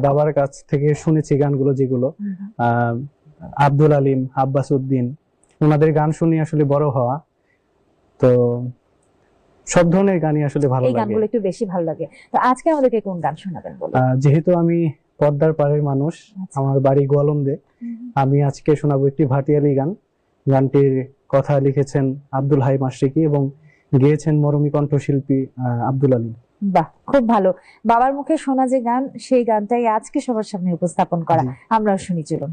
বাবার কাছ থেকে শুনেছি গানগুলো যেগুলো। আব্দুল আলিম আব্বাস উদ্দিন ওনাদের গান শুনে আসলে বড় হওয়া। তো সব ধরনের গানই আসলে ভালো এই লাগে। গানগুলো একটু বেশি ভালো লাগে। তো আজকে আমাদেরকে কোন গান শোনাবেন বলুন? যেহেতু আমি পদ্মার পাড়ের মানুষ আচ্ছা। আমার বাড়ি গোয়ালন্দে আমি আজকে শোনাবো একটি ভাটিয়ালি গান। গানটির কথা লিখেছেন আব্দুল হাই মাসরিকি এবং গেয়েছেন মরমী কণ্ঠশিল্পী আহ, আব্দুল আলী বাহ খুব ভালো। বাবার মুখে শোনা যে গান সেই গানটাই আজকে সবার সামনে উপস্থাপন করা। আমরাও শুনি চলুন।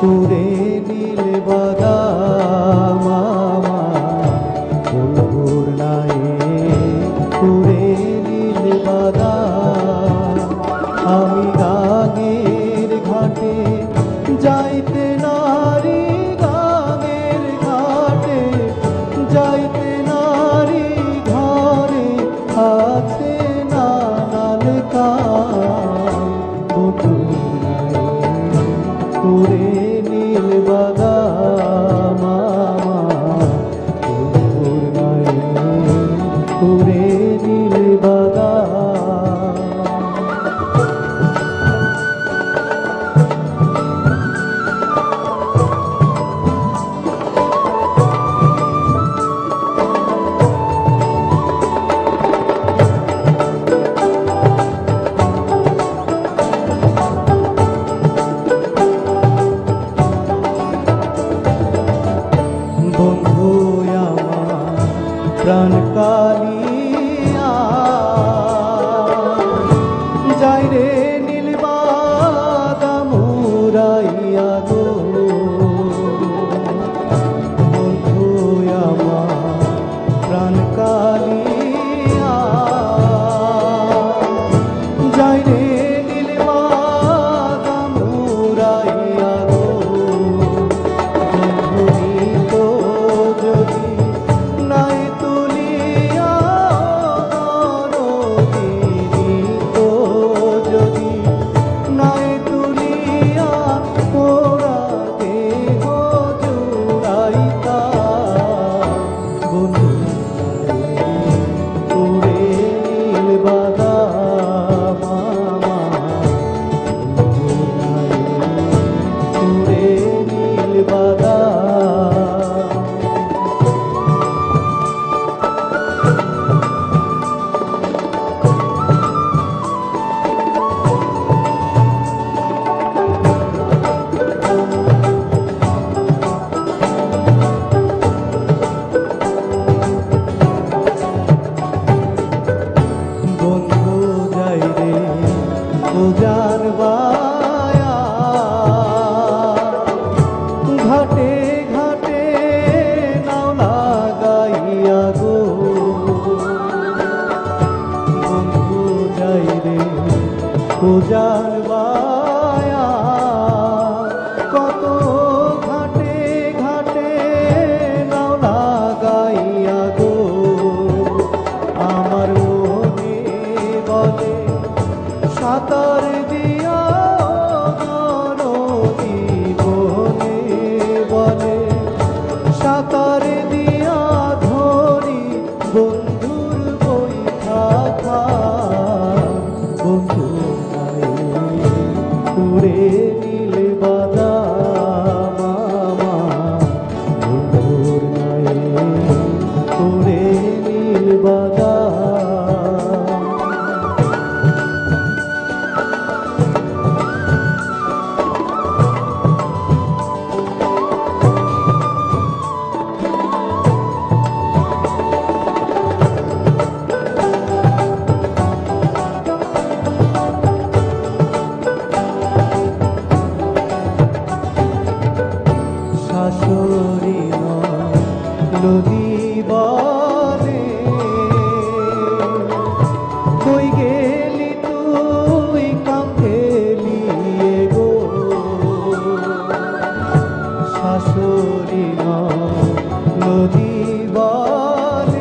ture por ele. Hare পূজার देवी বলে কই গেলি তুই কাঁধে নিয়ে গো? শাশুড়ি নদী বলে